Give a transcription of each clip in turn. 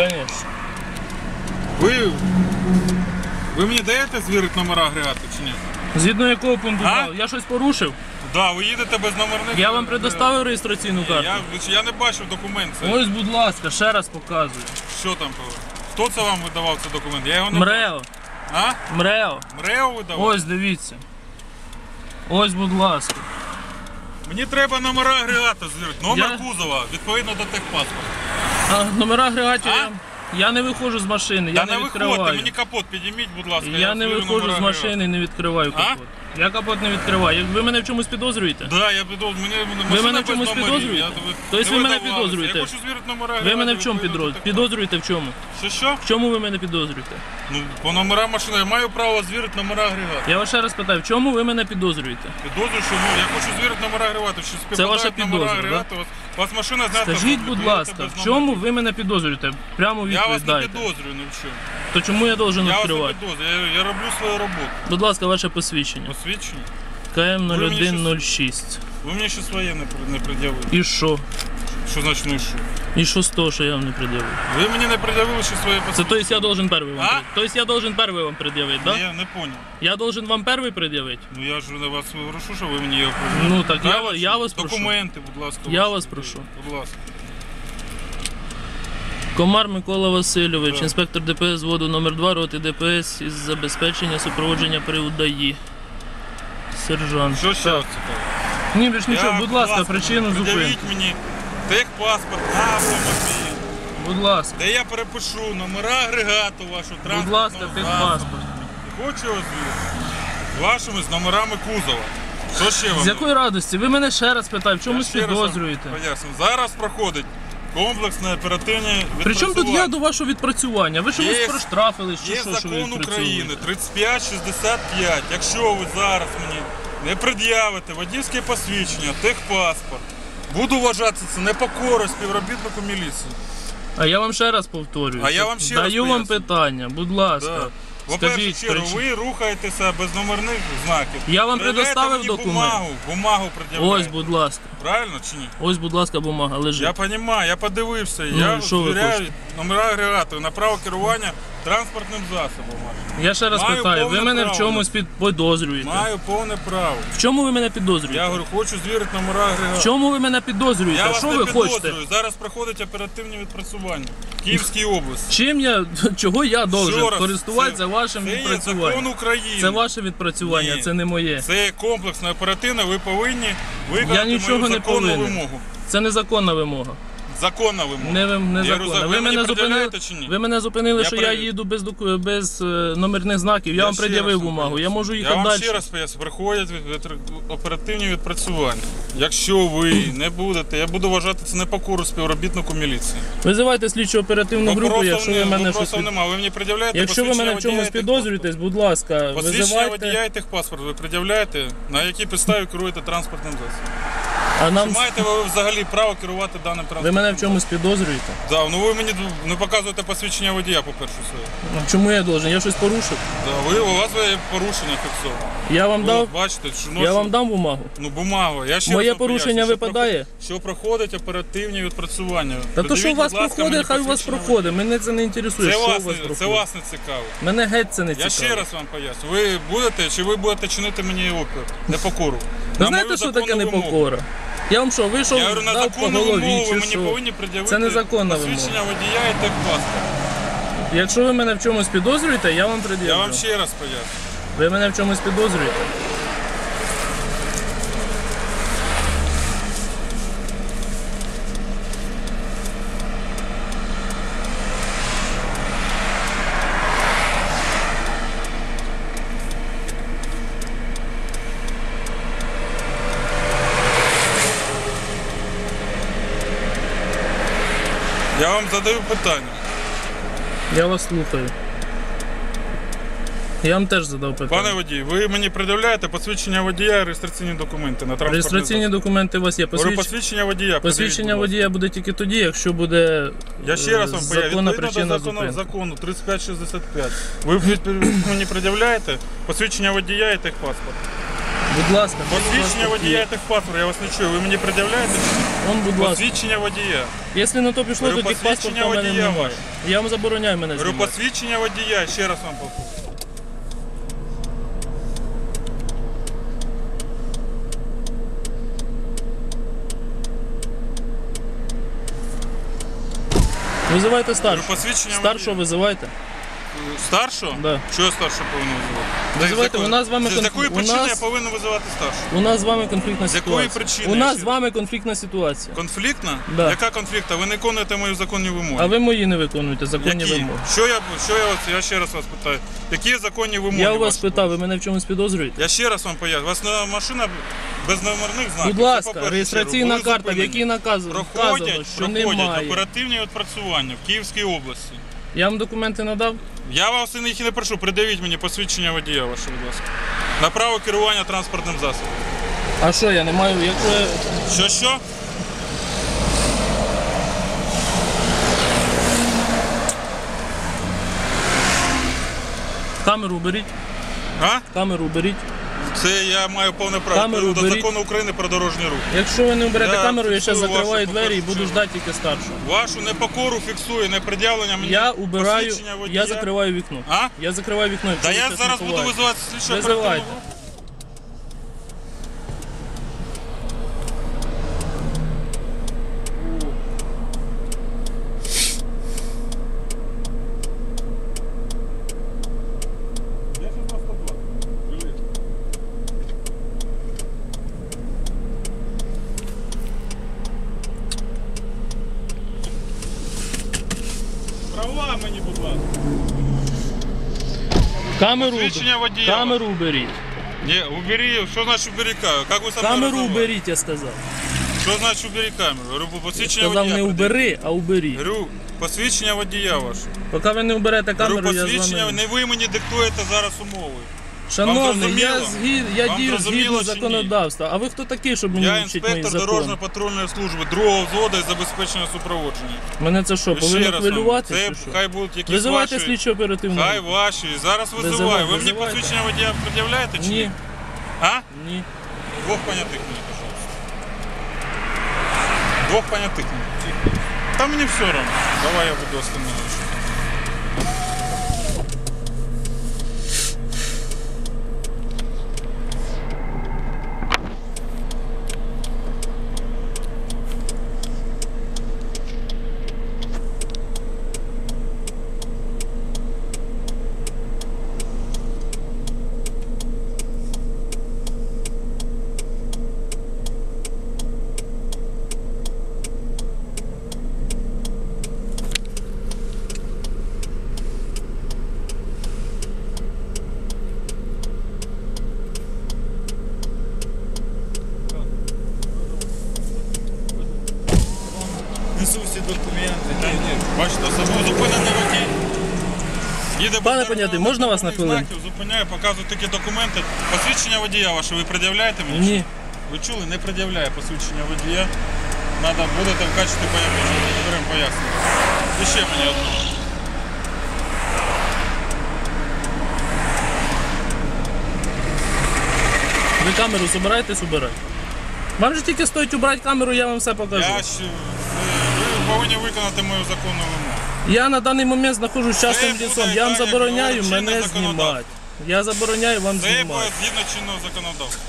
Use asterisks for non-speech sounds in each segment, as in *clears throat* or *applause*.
Конечно. Ви, ви мені даєте звірити номера агрегату чи ні? Згідно якого пункту А? Я щось порушив? Да, ви їдете без номерних. Я вам предоставив реєстраційну карту. Я, я не бачив документ. Це. Ось, будь ласка, ще раз показую. Що там? Хто це вам видавав цей документ? Я його не МРЕО. А? МРЕО. МРЕО видавав? Ось, дивіться. Ось, будь ласка. Мені треба номера агрегата звірити. Номер Я- кузова, відповідно до техпаспорта. А номера агрегатів А? я, я не виходжу з машини, Та я не не виходьте, відкриваю. мені капот підійміть, будь ласка. Я не виходжу номера з машини і не відкриваю А? капот. Я капот не відкриваю. Як ви мене в чомусь підозрюєте? Да, я підозрюю. Машина мене в без чомусь номерів. підозрюєте? Я- Тобто ви не мене видавалося. підозрюєте? Я хочу звірити номера Ви мене в чому підроз- техпаспорта. підозрюєте в чому? Що що? В чому ви мене підозрюєте? Ну, по номерам машини я маю право звірити номера агрегату. Я вас ще раз питаю, в чому ви мене підозрюєте? Підозрюю, що ну, я хочу звірити номера агрегату. Що співпадають ваша номера підозра, агрегату. У вас, у вас машина знята. Скажіть, будь ласка, в чому ви мене підозрюєте? Прямо Я вас не підозрюю ні в чому. То чому я должен Я вас не відкривати? підозрюю. Я, я роблю свою роботу. Будь ласка, ваше посвідчення. Посвідчення. КМ Ви мені 0106. Ви мені ще своє не, при- не пред'явили. І що? Що значить ну і що? І що з того, що я вам не пред'явив? Ви мені не пред'явили ще своє Це посвідчення. то есть я должен перший вам А? пред- То есть я должен перший вам пред'явити, да? Я не понял. Я должен вам перший пред'явити? Ну я ж на вас прошу, що ви мені його пред'явили. Ну так я, Правильно ва- я вас прошу. Документи, будь ласка. Я ваші вас прошу. Будь ласка. Комар Микола Васильович, Так. інспектор ДПС воду номер 2 роти ДПС із забезпечення супроводження при УДАІ. Сержант. Що ще цікаво? Ні, більш нічого, будь ласка, причину зупинки. Пред'явіть мені техпаспорт на автомобіль. Будь ласка. Де я перепишу номера агрегату вашу транспортного Будь ласка, засобу. техпаспорт. Хочу звірити. З вашими з номерами кузова. Що ще вам? З якої радості? Ви мене ще раз питаєте, в Я чомусь ще раз вам підозрюєте? Поясню. Зараз проходить комплексне оперативне Причому тут я до вашого відпрацювання? Ви чомусь Є- проштрафили, чи Є що, що ви закон відпрацьовуєте? України 3565. Якщо ви зараз мені не пред'явите водійське посвідчення, техпаспорт, буду вважати це непокорою співробітнику міліції. А я вам ще раз повторюю. А я вам ще раз Даю вам поясню. питання, будь ласка. Да. В першу Скажіть, чергу, причину. ви рухаєтеся без номерних знаків. Я вам предоставив мені документ. Бумагу, бумагу пред'являєте. Ось, будь ласка. Правильно чи ні? Ось, будь ласка, бумага лежить. Я розумію, я подивився. Ну, я і що ви звіряю хочете? номера агрегату на право керування транспортним засобом. вашим. Я ще раз Маю питаю, ви повне мене право в чомусь під... підозрюєте? Маю повне право. В чому ви мене підозрюєте? Я говорю, хочу звірити номера агрегату. В чому ви мене Я підозрюєте? вас Що не ви підозрюю. Зараз проходить оперативне відпрацювання Київській області. Чим я, *laughs* чого я должен раз, користуватися це- вашим Це є закон відпрацюванням? України. Це ваше відпрацювання, Ні. це не моє. Це є комплексне оперативне, ви повинні виконати Я нічого мою не законну повинен. вимогу. Це незаконна вимога. Законна вимога. Не, ви- не Я говорю, законна. Ви, ви мені мене зупинили, пред'являєте чи ні? ви мене зупинили, Я що я їду без, доку- без е, номерних знаків. Я, вам ще раз пред'явив бумагу. Я можу Я їхати вам далі. ще раз поясню, приходять від, від, оперативні відпрацювання. Якщо ви не будете, я буду вважати це непокору співробітнику міліції. Визивайте слідчу оперативну групу, Вопросів якщо ви не- мене вопросів щось... від- немає. Ви мені пред'являєте Якщо ви мене в посвідчення чомусь і підозрюєтесь, будь ласка, техпаспорт. Посвідчення водія визивайте. і техпаспорт ви пред'являєте, на якій підставі керуєте транспортним засобом. А нам Чи маєте ви взагалі право керувати даним ви мене в чомусь підозрюєте? Да, ну ви мені не показуєте посвідчення водія, по-перше, своє. Ну, Чому я должен? Я щось порушив. Да, ви, у вас є порушення фіксовано. Я вам Ви дав, бачите, що я вам дам бумагу. Ну, бумагу. Я ще Моє раз вам порушення поясню, що випадає? проход- Що проходить оперативні відпрацювання. Та то, що у вас будь ласка, проходить, хай у вас посвідчення проходить. Мене це не інтересує. Це що вас, у вас не- проходить. це вас не цікаво. Мене геть це не Я ще раз вам поясню. Ви будете чи ви будете чинити мені опір, непокору? Ви На знаєте, мою що таке законну вимогу. непокора? Я вам що, вийшов, Я говорю, на дав по законну голові, вимогу ви чи мені що? повинні пред'явити Це незаконна посвідчення водія і техпаспорт. Якщо ви мене в чомусь підозрюєте, я вам Я вам ще раз поясню. Ви мене в чомусь підозрюєте? Я вам задаю питання. Я вас слухаю. Я вам теж задав питання. Пане водій, ви мені пред'являєте посвідчення водія і реєстраційні документи на транспортний Реєстраційні засіб? документи у вас є. Говорю, Посвідч... посвідчення водія. Посвідчення пред'явіть, будь ласка. водія буде тільки тоді, якщо буде Я ще раз е, вам поясню. законна Відповідно причина до закону, зупинки. закону 3565. Ви мені пред'являєте посвідчення водія і техпаспорт. Будь ласка, Посвідчення водія і техпаспорт, я вас не чую. Ви мені пред'являєте? Он, будь ласка. Посвідчення водія. Якщо на то пішло, Говорю, то посвідчення паспорта в мене водія немає. ваше. Я вам забороняю мене Говорю, знімати. посвідчення водія, ще раз вам повторю. Визивайте старшого. Говорю, посвідчення Старшого водія. визивайте. Старшого? Да. Чого старшого повинен визивати? Якої- у нас з вами З конф- якої у причини нас- я повинен визивати старшого? У нас з вами конфліктна З якої ситуація. причини? У нас з вами конфліктна ситуація. Конфліктна? Да. Яка конфліктна? Ви не виконуєте мої законні вимоги. А ви мої не виконуєте законні Які? вимоги. Що я, що я, вас- я ще раз вас питаю. Які законні вимоги? Я у вас ваші? питав, ви мене в чомусь підозрюєте? Я ще раз вам поясню. У вас на машина без номерних знаків. Будь Це ласка, по-перше, реєстраційна були карта, в зупинені. якій наказ проходять, що проходять немає. оперативні відпрацювання в Київській області. Я вам документи надав? Я вас і їх і не прошу, придавіть мені посвідчення водія ваше, будь ласка. На право керування транспортним засобом. А що я не маю? Якщо. Що що? камеру беріть, А? камеру беріть. Це я маю повне право Камеру до беріть. закону України про дорожній рух. Якщо ви не уберете Я камеру, я зараз фіксую закриваю вашу двері і буду ждати тільки старшого. Вашу непокору фіксує, не пред'явлення мені Я убираю, посвідчення водія. я закриваю вікно. А? Я закриваю вікно. якщо Та ви я зараз не буду ховаєте. визивати слідчу Визивайте. групу. Права мені, будь ласка. Камеру, Посвідчення водія. камеру уберіть. Не, убери, что значит убери камеру? Как вы со мной Камеру разговариваете? уберіть, я сказав. Що значить убери камеру? Говорю, Я посвідчення сказав водія. не убери, а уберіть. Говорю, посвідчення водія ваше. Поки ви не уберете Говорю, камеру, я з посвідчення, вами. не ви мені диктуєте зараз умови. Шановний, я, зрозуміло? згі... я Вам дію зрозуміло згідно чи ні? законодавства. А ви хто такий, щоб мені Я вчити мої інспектор закони? дорожньо-патрульної служби другого взводу із забезпечення супроводження. Мене це що, І повинно раз хвилювати? вам, чи Це що? хай будуть якісь Визивайте ваші... слідчо оперативну. Хай ваші. Зараз Визивай, визиваю. Ви мені визивайте. посвідчення водія пред'являєте чи ні? Ні, А? ні. Двох понятих мені, пожалуйста. Двох понятих мені. Та мені все одно. Давай я буду остановлювати. Несу всі документи. Та ні, бачите, самозупинений водій. Їде Пане номерних можна вас на хвилинку? знаків, Зупиняє, показує такі документи. Посвідчення водія ваше ви пред'являєте мені? Ні. Ви чули? Не пред'являє посвідчення водія. Надо будете в качестві пояснення. Беремо пояснення. І ще мені одне. Ви камеру збираєтесь убирати? Вам же тільки стоїть убрати камеру, я вам все покажу. Я ще, ви повинні виконати мою законну вимогу. Я на даний момент знаходжусь частним буде лісом. Я вам забороняю чинне мене законодавство. знімати. Я забороняю вам Це буде знімати. згідно чинного законодавства.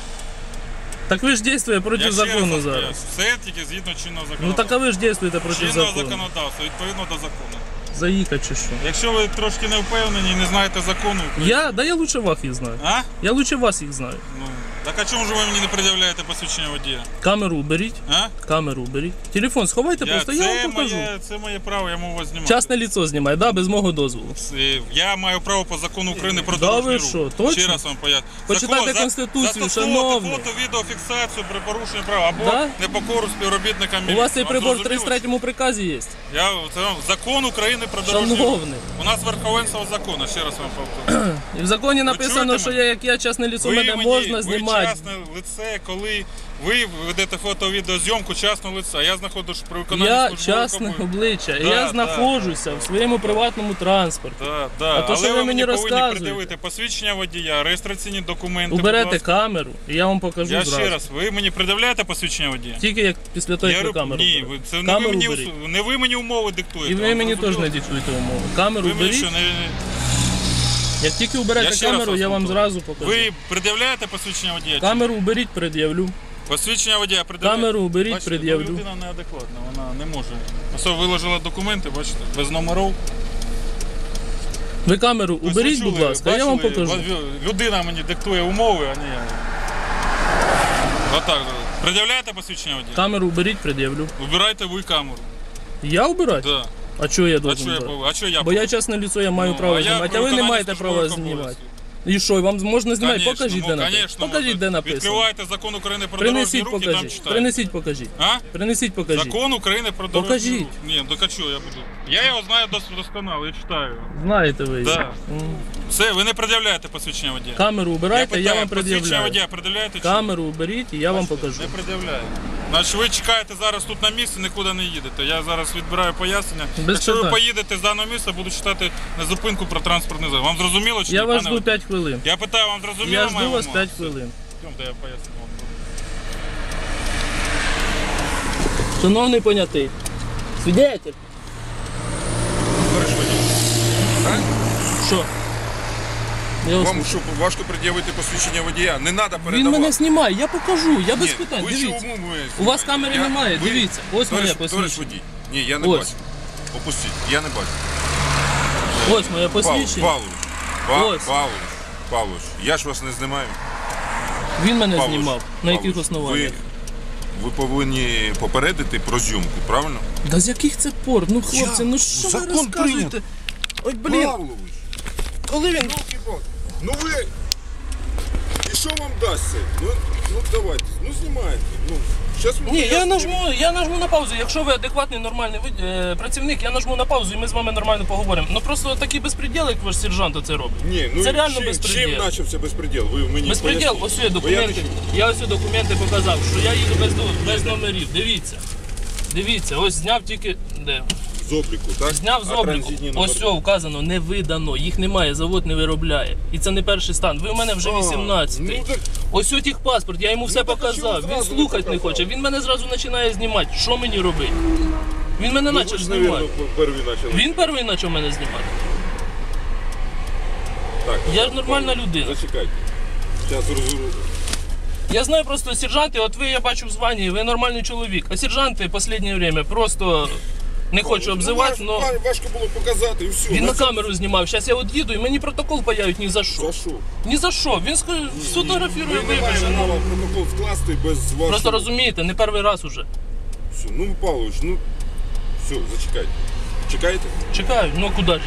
Так ви ж дійствуєте проти ще раз закону зараз. Все тільки згідно чинного Ну законодавства. так а ви ж дійствуєте проти чинного закону. законодавства, відповідно до закону. Заїхати чи що? Якщо ви трошки не впевнені і не знаєте закону, Я, да я лучше вас їх знаю. а? Я лучше вас їх знаю. Ну, так а чому ж ви мені не пред'являєте посвідчення водія? Камеру уберіть, А? камеру уберіть. Телефон сховайте просто, я це, вам покажу. моє, це моє право, я можу вас знімати. Частне ліцо знімає, да, без мого дозволу. Це- Я маю право по закону України про Да дорожній ви рух. що, точно? Ще раз вам поясню. Почитайте Закон- за- Конституцію, застосовувати шановний. фото, відеофіксацію при порушенні прав або Да? непокору співробітникам У міліції. вас цей Вам прибор в зрозуміло? 33 приказі є. Я, це вам закон України про дорожній рух. Шановний. У нас верховенство закону, ще раз вам повторюю. *clears throat* І в законі написано, чуєте що я, як я частне ліцо, мене можна ви частне лице, коли ви ведете фото-відеозйомку частного лиця. Я знаходжусь при виконанні Я службових частне обов'язків. обличчя. Да, я да, знаходжуся в своєму приватному транспорті. Да, да. А то, що ви ви мені повинні розказуєте? придивити посвідчення водія, реєстраційні документи. будь Уберете ласка. камеру, і я вам покажу Я зразу. ще раз, ви мені придивляєте посвідчення водія? Тільки як після того, як ви говорю, камеру ні, берете. ви, це не ви, камеру мені, беріть. ус- не ви мені умови диктуєте. І ви вам мені теж зрозуміло? не диктуєте умови. Камеру Ви мені беріть. що, не... Як тільки Я уберете ще раз камеру, вас я вам повторю. зразу покажу. Ви пред'являєте посвідчення водія? чи Камеру уберіть, пред'явлю. Посвідчення водія пред'являєте? Камеру уберіть, Бачите, пред'явлю. ну, людина неадекватна, вона не може. Ось виложила документи, бачите, без номерів. Ви камеру Ось уберіть, ви будь чули, ласка, я вам бачили, покажу. Людина мені диктує умови, а не я. Отак. Пред'являєте посвідчення водія? Камеру уберіть, пред'явлю. Убирайте ви камеру. Я убирати? Да. А чого я А должен що я, брати? а що я Бо я чесне лицо, я маю Ну, право а я знімати, а ви не маєте права службових знімати. обов'язків. І що, вам можна знімати? Конечно, Покажіть, ну, де написано. Покажіть, можна. де написано. Відкривайте закон України про дорожні Принесіть, руки, там покажіть. читайте. Принесіть, покажіть. А? Принесіть, покажіть. Закон України про дорожні Покажіть. руки. Ні, до я буду. Я його знаю дос- досконало, я читаю. Знаєте ви. Да. М. Все, ви не пред'являєте посвідчення водія. Камеру убирайте, я, питаю, вам посвідчення пред'являю. водія пред'являєте чи Камеру уберіть і я вам покажу. Не пред'являю. Значить, ви чекаєте зараз тут на місці, нікуди не їдете. Я зараз відбираю пояснення. Без Якщо ви питань. поїдете з даного місця, буду читати на зупинку про транспортний засіб. Вам зрозуміло чи Я ні, вас пане жду водій? 5 хвилин. Я питаю, вам зрозуміло Я моя жду вас вимога? 5 хвилин. Йдемте, я поясню вам. Шановний понятий. Свидетель. Що? Я вас Вам що, важко пред'явити посвідчення водія? Не треба передавати. Він мене знімає, я покажу, я без Ні, питань. ви Дивіться. У вас знімаєте? камери Я- немає, ви- дивіться. Ось моє Товариш- Товариш посвідчення. водій. Ні, я не Ось. бачу. Опустіть, я не бачу. Ось моє посвідчення. Павлович, Па- Ось. Павлович, Павлович, я ж вас не знімаю. Він мене Павлович, знімав. На яких Павлович, основаннях? Ви, ви повинні попередити про зйомку, правильно? Да з яких це пор? Ну хлопці, ну що ви Закон розказуєте? Ой, блін, Павлович, коли він. Ну ви... І що вам дасть це? Ну, ну давайте, ну знімайте. Ну, щас ви Ні, я поясните. нажму, я нажму на паузу. Якщо ви адекватний нормальний вид- е, працівник, я нажму на паузу і ми з вами нормально поговоримо. Ну просто такий безпреділ, як ваш сержант це робить. Ні, ну це реально чим, безпреділ. чим почався безпреділ? Ви мені Безпреділ, поясніть. ось є Бо я не документи. чую. Я ось документи показав, що я їду без, до- без номерів. Дивіться. Дивіться, ось зняв тільки. Де? З обліку, так? Зняв з А обліку. транзитні Ось все вказано, не видано, їх немає, завод не виробляє. І це не перший стан. Ви в мене вже А, 18. ну так- Ось от їх паспорт, я йому все так а чого показав. Він не слухати не показав? хоче. Він мене зразу починає знімати. Що мені робити? Він мене Ну, почав ви ж, знімати. навірно, перві почали. Він перший почав мене знімати. Так, Я ж нормальна людина. Зачекайте. Зараз. Я знаю просто сержанти, от ви я бачу в званні, ви нормальний чоловік. А сержанти в останнє время просто не хочу обзивати, ну, але важ- Важко було показати і все. він на Ну, камеру знімав. Зараз я от їду і мені протокол паяють ні за що. За що? Ні за що. Він ск- сфотографірує, Ви не маємо Ну. протокол вкласти без вашого... Просто розумієте, не перший раз уже. Все, ну, Павлович, ну... Все, зачекайте. Чекаєте? Чекаю, ну куди ж?